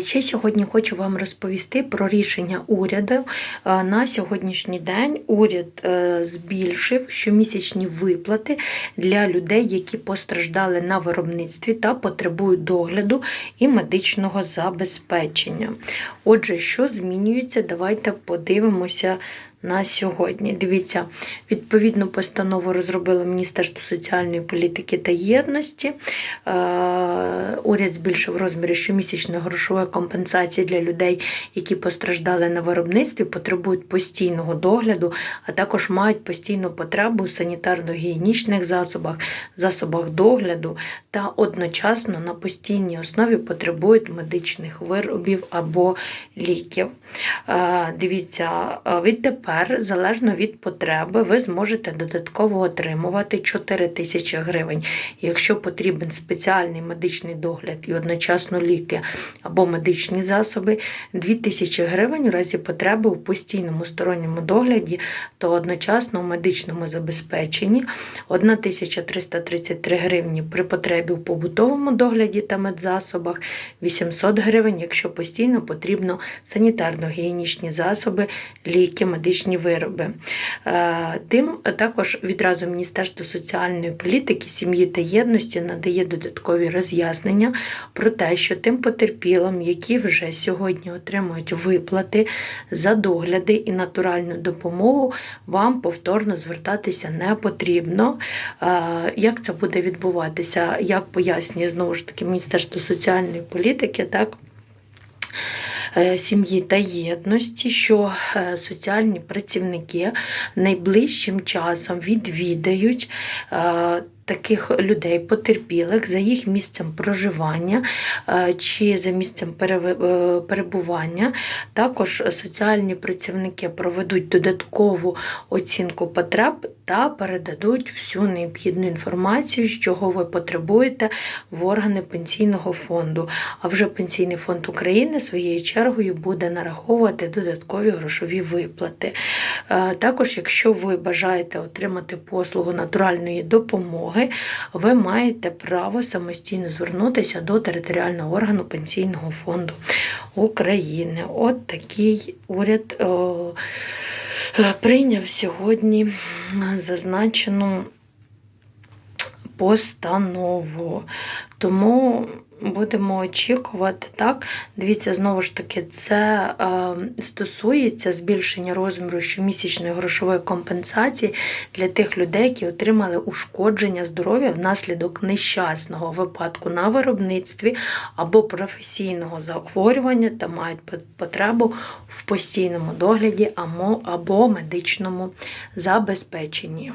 Ще сьогодні хочу вам розповісти про рішення уряду. На сьогоднішній день уряд е, збільшив щомісячні виплати для людей, які постраждали на виробництві та потребують догляду і медичного забезпечення. Отже, що змінюється, давайте подивимося. На сьогодні дивіться, відповідну постанову розробило Міністерство соціальної політики та єдності. Е, Уряд збільшив розміри щомісячної грошової компенсації для людей, які постраждали на виробництві, потребують постійного догляду, а також мають постійну потребу у санітарно-гігієнічних засобах, засобах догляду та одночасно на постійній основі потребують медичних виробів або ліків. Е, Дивіться, е, відтепер, залежно від потреби, ви зможете додатково отримувати 4 тисячі гривень. Якщо потрібен спеціальний медичний догляд і одночасно ліки або медичні засоби, 2 тисячі гривень у разі потреби у постійному сторонньому догляді та одночасно у медичному забезпеченні, 1333 гривні при потребі в побутовому догляді та медзасобах, 800 гривень, якщо постійно потрібно санітарно-гігієнічні засоби, ліки, медичні вироби. Е, Тим також відразу Міністерство соціальної політики, сім'ї та єдності надає додаткові роз'яснення про те, що тим потерпілим, які вже сьогодні отримують виплати за догляди і натуральну допомогу, вам повторно звертатися не потрібно. Е, Як це буде відбуватися? Як пояснює знову ж таки Міністерство соціальної політики, так? Е, Сім'ї та єдності, що е, соціальні працівники найближчим часом відвідають е, таких людей, потерпілих за їх місцем проживання чи за місцем перебування. Також соціальні працівники проведуть додаткову оцінку потреб та передадуть всю необхідну інформацію, з чого ви потребуєте в органи пенсійного фонду. А вже Пенсійний фонд України своєю чергою буде нараховувати додаткові грошові виплати. Е, Також, якщо ви бажаєте отримати послугу натуральної допомоги, ви маєте право самостійно звернутися до територіального органу Пенсійного фонду України. От такий уряд прийняв сьогодні зазначену постанову. Тому будемо очікувати. Так, дивіться, знову ж таки, це е, стосується збільшення розміру щомісячної грошової компенсації для тих людей, які отримали ушкодження здоров'я внаслідок нещасного випадку на виробництві або професійного захворювання та мають пот- потребу в постійному догляді або медичному забезпеченні.